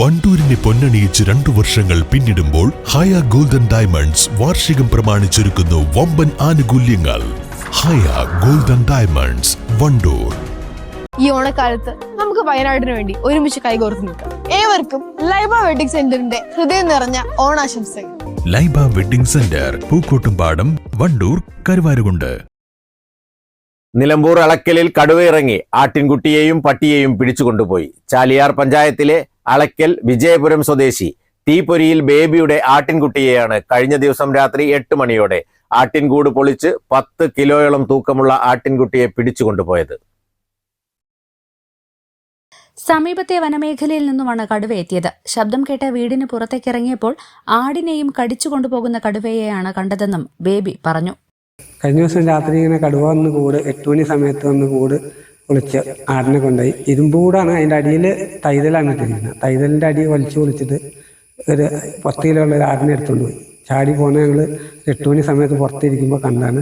വണ്ടൂരിനെ പൊന്നണിയിച്ച് രണ്ടു വർഷങ്ങൾ പിന്നിടുമ്പോൾ ഹയ ഗോൾഡൻ ഡയമണ്ട്സ് വാർഷികം പ്രമാണിച്ചൊരുക്കുന്നു വമ്പൻ ആനുകൂല്യങ്ങൾ. Haya golden diamonds Wandoor. ഈ ഓണക്കാലത്ത് നമുക്ക് വയനാടിന് വേണ്ടി ഒരുമിച്ച് കൈകോർത്ത് നിൽക്കാം. ഏവർക്കും ലൈബ വെഡിങ് സെന്ററിന്റെ ഹൃദയം നിറഞ്ഞ ഓണാശംസകൾ. Laiba wedding centre Pookkottumpadam Wandoor Karuvarakundu. Nilambur അളക്കലിൽ കടുവയിറങ്ങി ആട്ടിൻകുട്ടിയെയും പട്ടിയെയും പിടിച്ചുകൊണ്ടുപോയി. ചാലിയാർ പഞ്ചായത്തിലെ അളക്കൽ വിജയപുരം സ്വദേശി. തീപ്പൊരിയിൽ ബേബിയുടെ ആട്ടിൻകുട്ടിയെയാണ് കഴിഞ്ഞ ദിവസം രാത്രി എട്ട് മണിയോടെ ആട്ടിൻകൂട് പൊളിച്ച് പത്ത് കിലോയോളം തൂക്കമുള്ള ആട്ടിൻകുട്ടിയെ പിടിച്ചുകൊണ്ടുപോയത്. സമീപത്തെ വനമേഖലയിൽ നിന്നുമാണ് കടുവ എത്തിയത് ശബ്ദം കേട്ട വീടിന് പുറത്തേക്കിറങ്ങിയപ്പോൾ ആടിനെയും കടിച്ചു കൊണ്ടുപോകുന്ന കടുവയെയാണ് കണ്ടതെന്നും ബേബി പറഞ്ഞു. കഴിഞ്ഞ ദിവസം രാത്രി ഇങ്ങനെ കടുവ വന്ന് കൂട് എട്ട് മണി സമയത്ത് വന്ന് കൂട് പൊളിച്ച് ആടിനെ കൊണ്ടുപോയി. ഇരുമ്പൂടാണ് അതിന്റെ അടിയിൽ തൈതലാണ് ഇട്ടിരിക്കുന്നത്. തൈതലിന്റെ അടി വലിച്ചു പൊളിച്ചിട്ട് ഒരു പത്ത് കിലോ ഉള്ള ഒരു ആടിനെ എടുത്തുകൊണ്ട് പോയി. ചാടി പോകുന്ന ഞങ്ങൾ എട്ട് മണി സമയത്ത് പുറത്തിരിക്കുമ്പോൾ കണ്ടാണ്.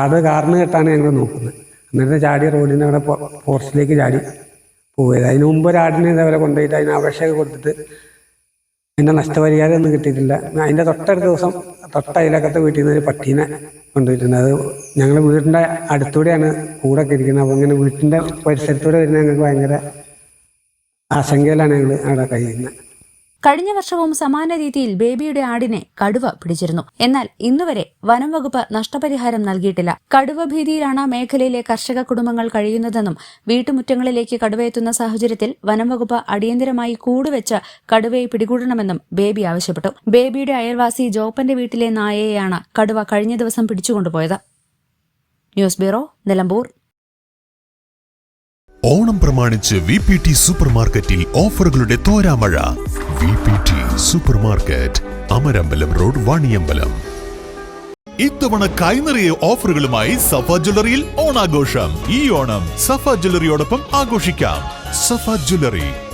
ആട് കാറിന് കെട്ടാണ് ഞങ്ങൾ നോക്കുന്നത്. എന്നിട്ട് ചാടി റോഡിന്റെ അവിടെ ഫോറസ്റ്റിലേക്ക് ചാടി പോയത്. അതിന് മുമ്പ് ഒരു ആടിനെ ഇതേപോലെ കൊണ്ടുപോയിട്ട് അതിന് അപേക്ഷയൊക്കെ കൊടുത്തിട്ട് അതിന്റെ നഷ്ടപരിഹാരം ഒന്നും കിട്ടിയിട്ടില്ല. അതിന്റെ തൊട്ടടുത്ത ദിവസം തൊട്ട അയലക്കത്തെ വീട്ടിൽ നിന്ന് ഒരു പട്ടീനെ കൊണ്ടുപോയിട്ടുണ്ട്. അത് ഞങ്ങൾ വീടിന്റെ അടുത്തൂടെയാണ് കൂടൊക്കെ ഇരിക്കുന്നത്. അപ്പോൾ അങ്ങനെ വീട്ടിന്റെ പരിസരത്തൂടെ വരുന്ന ഞങ്ങൾക്ക് ഭയങ്കര ആശങ്കയിലാണ് ഞങ്ങൾ അവിടെ കഴിയുന്നത്. കഴിഞ്ഞ വർഷവും സമാന രീതിയിൽ ബേബിയുടെ ആടിനെ കടുവ പിടിച്ചിരുന്നു. എന്നാൽ ഇന്നുവരെ വനം വകുപ്പ് നഷ്ടപരിഹാരം നൽകിയിട്ടില്ല. കടുവ ഭീതിയിലാണ് മേഖലയിലെ കർഷക കുടുംബങ്ങൾ കഴിയുന്നതെന്നും വീട്ടുമുറ്റങ്ങളിലേക്ക് കടുവയെത്തുന്ന സാഹചര്യത്തിൽ വനം വകുപ്പ് അടിയന്തരമായി കൂടുവെച്ച് കടുവയെ പിടികൂടണമെന്നും ബേബി ആവശ്യപ്പെട്ടു. ബേബിയുടെ അയൽവാസി ജോപ്പന്റെ വീട്ടിലെ നായയെയാണ് കടുവ കഴിഞ്ഞ ദിവസം പിടിച്ചുകൊണ്ടുപോയത്. News bureau Nilambur. ഓണം പ്രമാണിച്ച് വി പി ടി സൂപ്പർ മാർക്കറ്റിൽ ഓഫറുകളുടെ തോരാമഴ. V P T supermarket Amarambalam road Vaniyambalam. ഇത്തവണ കൈനിറിയ ഓഫറുകളുമായി സഫ ജ്വല്ലറിയിൽ ഓണാഘോഷം. ഈ ഓണം സഫ ജ്വല്ലറിയോടൊപ്പം ആഘോഷിക്കാം. സഫ ജ്വല്ലറി